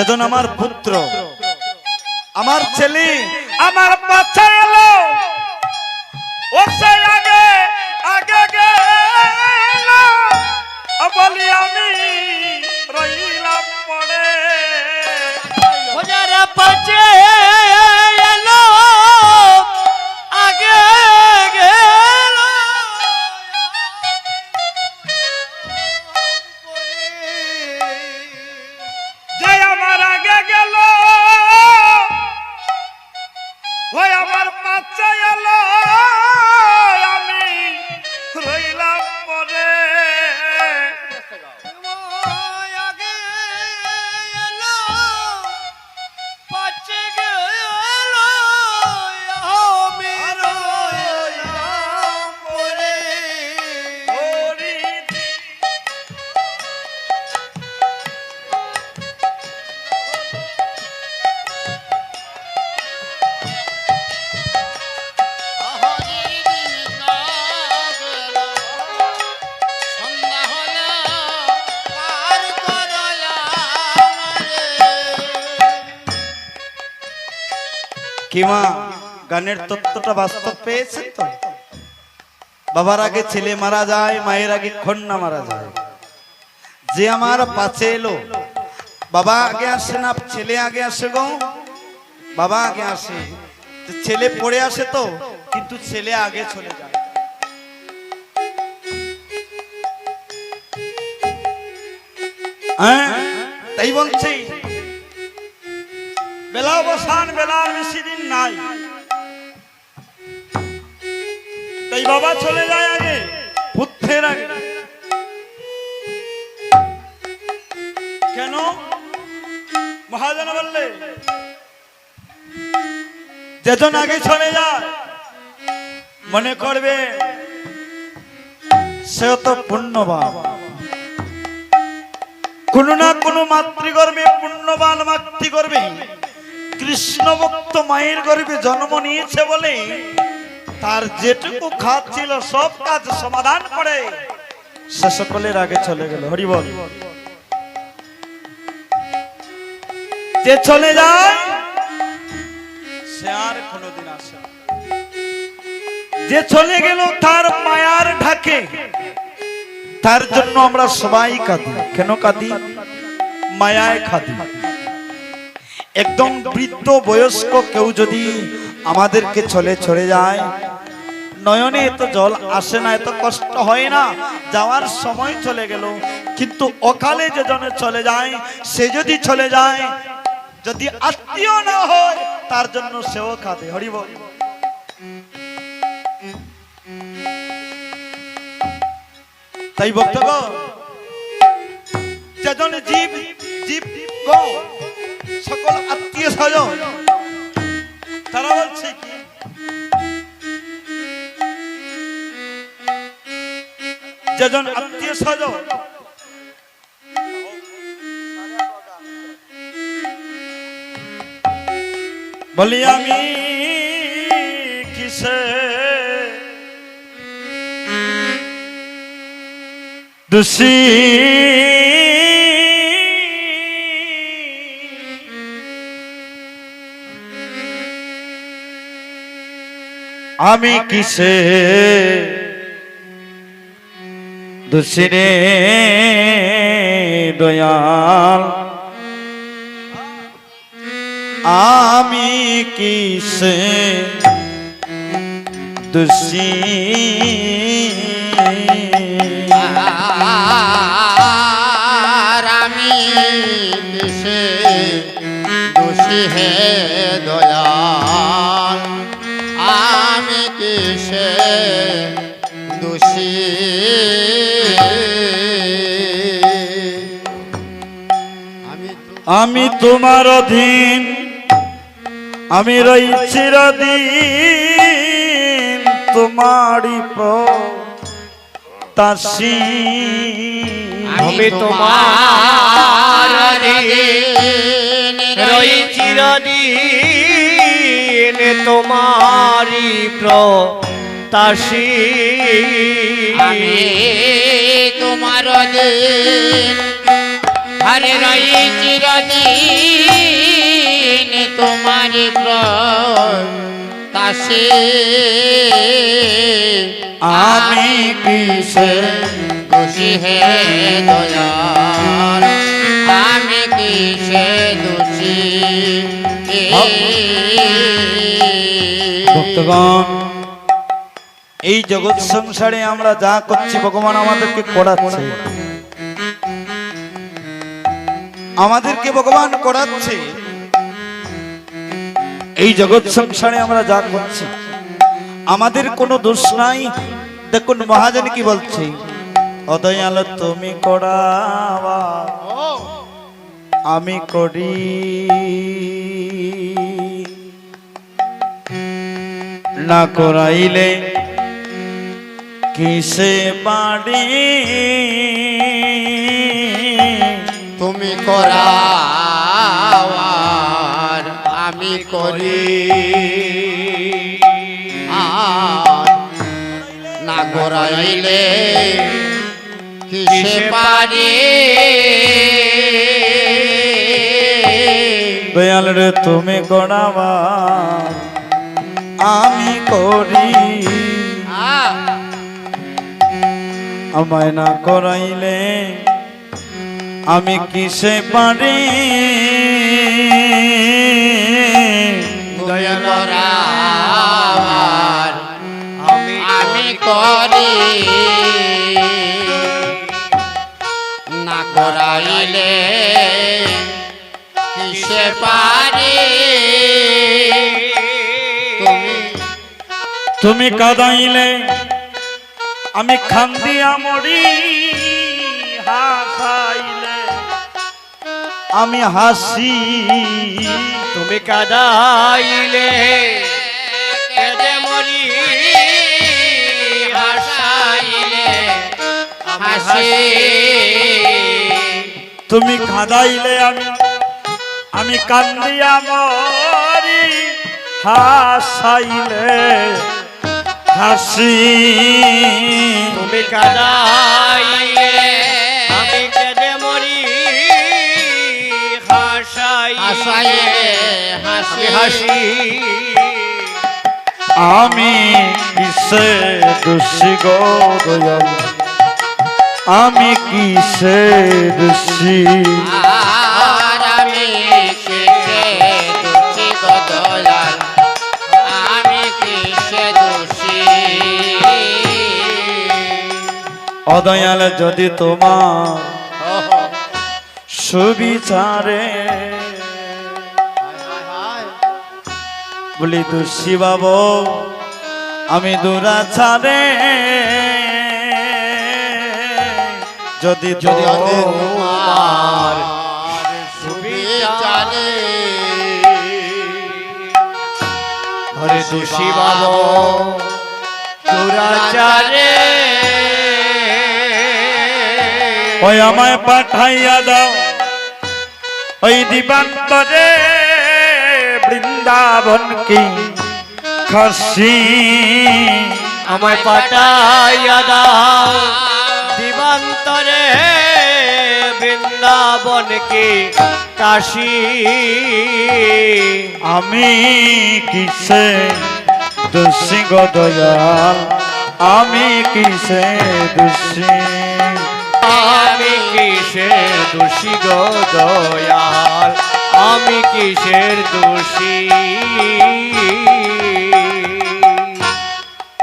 যেজন আমার পুত্র আমার ছেলে আমার বাচ্চা এলো। ও Somebody. কিমা গানের তত্ত্বটা বাস্তব পেয়েছে তো? বাবার আগে ছেলে মারা যায়, মায়ের আগে খন্না মারা যায়। যে আমার পাশে এলো, বাবা আগে আসে না, ছেলে আগে আসে গো। বাবা আগে আসে। ছেলে পড়ে আসে তো, কিন্তু ছেলে আগে চলে যায়। হ্যাঁ তাই বলছি। বেলা অবসান বেলার বেশি নাই। তাই বাবা চলে যায় আগে পুত্রের আগে। কেন? মহাজন বললে, যেজন আগে চলে যায়, মনে করবে সে তো পুণ্যবান কোনো না কোনো মাতৃগর্ভে পুণ্যবান মাতৃগর্ভে কৃষ্ণ ভক্ত মায়ের গর্ভে জন্ম নিয়েছে বলে তার যেটুকু খাত ছিল, সব কাজ সমাধান করে। সে সকলের আগে চলে গেল। হরিবল যে চলে যায়, সে আর কোনোদিন আসে যে চলে গেল, তার মায়ার ঢাকে। তার জন্য আমরা সবাই কাঁদি। কেন কাঁদি? মায়ায় কাঁদি। একদম বৃদ্ধ বয়স্ক কেউ যদি আমাদেরকে চলে চলে যায়, নয়নে এত জল আসে না, এত কষ্ট হয় না, যাওয়ার সময় চলে গেল। কিন্তু অকালে যে জনে চলে যায়, সে যদি চলে যায়, যদি আত্মীয় না হয়, তার জন্য সেও কাঁদে। হরিব তাই বক্তব্য। যেজন জীব জীব গো সকল আত্মীয় স্বজন তারা বলছে কি যেজন আত্মীয় স্বজন বলি আমি কিসে? দোষী আমি কিসে দোষী রে দয়াল? আমি কিসে আর আমি কিসে দোষী হে দয়াল? আমি দোষী আমি তোমার অধীন আমি রই চিরদিন তোমারই প্রতাসী আমি তোমার রই চিরদিন তোমারি প্রতাসী আমি তোমার হরে রই চিরদিন তোমার প্রতাশে আমি কিসে দোষী হে দয়াল আমি কিসে দোষী। ভক্তগণ, এই জগৎ সংসারে আমরা যা করছি, ভগবান আমাদেরকে করাচ্ছে আমাদেরকে ভগবান করাচ্ছে এই জগৎ সংসারে আমরা যা করছি, আমাদের কোনো দোষ নাই। দেখুন, মহাজন কি বলছে? অদয়াল, তুমি করাবা আমি করি। না করাইলে কিসে পারি তুমি করাওয়ার আমি করি। না করাইলে কিসে পারি দয়াল রে তুমি করাবা আমি করি। আমায় না করাইলে আমি কিসে পারি? আমি করি। না করাইলে কিসে পারি? তুমি কাদাইলে আমি খান্দিয়া মরি হাসাইলে। আমি হাসি, তুমি কাদাইলে কেঁদে মরি হাসাইলে। হাসি, তুমি কাদাইলে আমি আমি কান্দিয়া মরি হাসাইলে। হাসি। তুমি কাদাইলে আমি কেঁদে মরি। হাসাই হাসাইলে হাসি। হাসি। আমি কিসে দোষী গো দয়াল? আমি কিসে দোষী অদয়াল যদি তোমার সুবিচারে। বলি দোষী বাবু আমি দুরাচারে। যদি যদি তোমার সুবিচারে। হরে দোষী বাবু দুরাচারে। ওই আমায় পাঠাইয়া দাও। ওই দিবান্তরে বৃন্দাবন কি খাসি। আমায় পাঠাইয়া দাও। দিবান্তরে বৃন্দাবন কি কাশী আমি কিসে দোষী গো দয়াল? আমি কিসে দোষী? আমি কিসের দোষী গো দয়াল? আমি কিসের দোষী?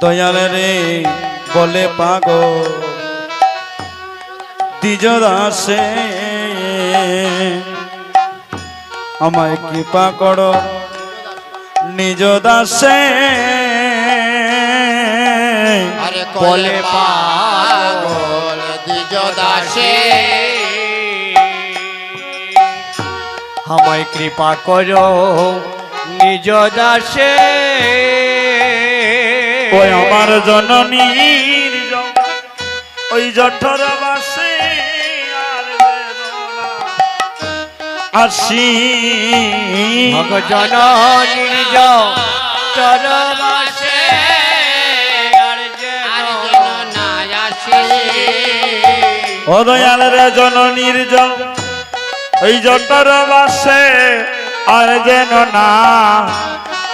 দয়াল রে বলে পাগ দ্বিজ দাসে আমায় কৃপা করো নিজ দাসে। বলে দ্বিজ দাসে আমায় কৃপা করো নিজ দাসে। ওই আমার জননীর জ- ওই জঠর বাসে আসি। ভগজন নিজ যেন না আসে ও দয়াল রে জননীর জ- ওই জটার বাসে আর যেন না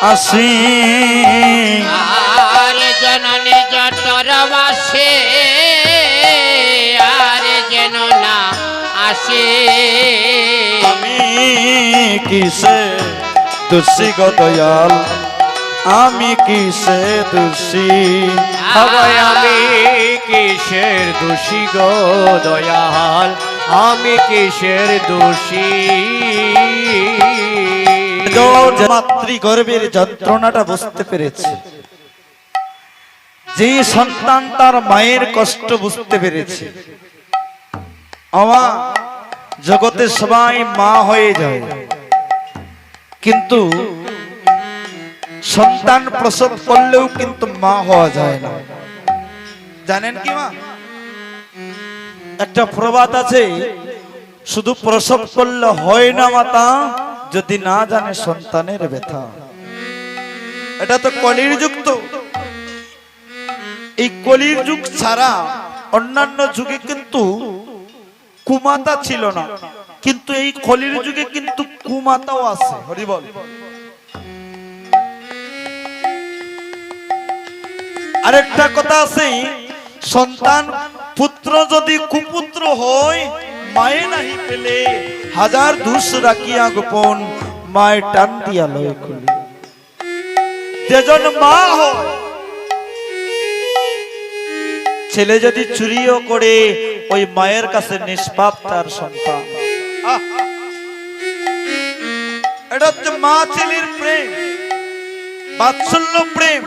আসি। আর জননী জটর বাসে আর যেন না আসে। আমি কিসে দোষী গো দয়াল? আমি কিসে দোষী? হবে আমি কিসের দোষী গো দয়াল? আমি কিসের দোষী? মাতৃগর্ভের যন্ত্রণাটা বুঝতে পেরেছে। যে সন্তান তার মায়ের কষ্ট বুঝতে পেরেছে। আমা জগতে সবাই মা হয়ে যায়। কিন্তু সন্তান প্রসব করলেও কিন্তু মা হওয়া যায় না। জানেন কি মা? একটা প্রবাদ আছে শুধু প্রসব করলে হয় না মাতা যদি না জানে সন্তানের ব্যথা। এটা তো কলির যুগ তো। এই কলির যুগ ছাড়া অন্যান্য যুগে কিন্তু কুমাতা ছিল না। কিন্তু এই কলির যুগে কিন্তু কুমাতাও আছে হরিবল আরেকটা কথা আছে সন্তান, পুত্র যদি কুপুত্র হয়, মায়ে নাহি পেলে, হাজার দুষ রাখিয়া গোপন মায়ের টান দিয়া লয় খুলি। যেজন মা হয়, ছেলে যদি চুরিও করে, ওই মায়ের কাছে নিষ্পাপ তার সন্তান। এটা হচ্ছে মা ছেলের প্রেম, বাৎসল্য প্রেম।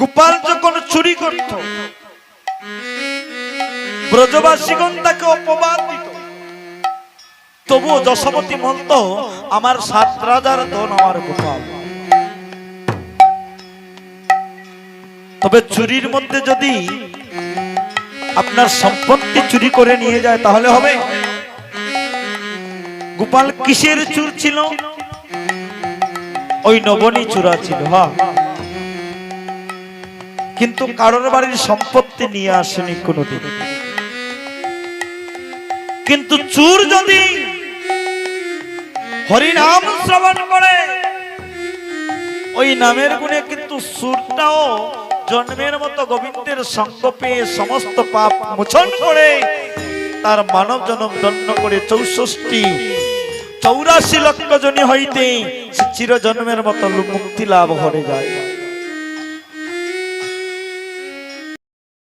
গোপাল যখন চুরি করত, ব্রজবাসীগণ তাকে অপবাদ দিত। তবুও যশবতী মন্ত আমার সাত রাজার ধন, আমার গোপাল। তবে চুরির মধ্যে যদি আপনার সম্পত্তি চুরি করে নিয়ে যায়, তাহলে হবে? গোপাল কিসের চুর ছিল? ওই নবনী চূড়া ছিল হ্যাঁ। কিন্তু কারোর বাড়ির সম্পত্তি নিয়ে আসেনি কোনোদিন। কিন্তু চুর যদি হরিনাম শ্রবণ করে, ওই নামের গুণে কিন্তু সুরটাও জন্মের মতো গোবিন্দের সঙ্গ পেয়ে সমস্ত পাপ মোচন করে তার মানব জনম দণ্ড করে চৌষষ্টি চৌরাশি লক্ষ জনী হইতে সে চির জন্মের মতো মুক্তি লাভ হয়ে যায়।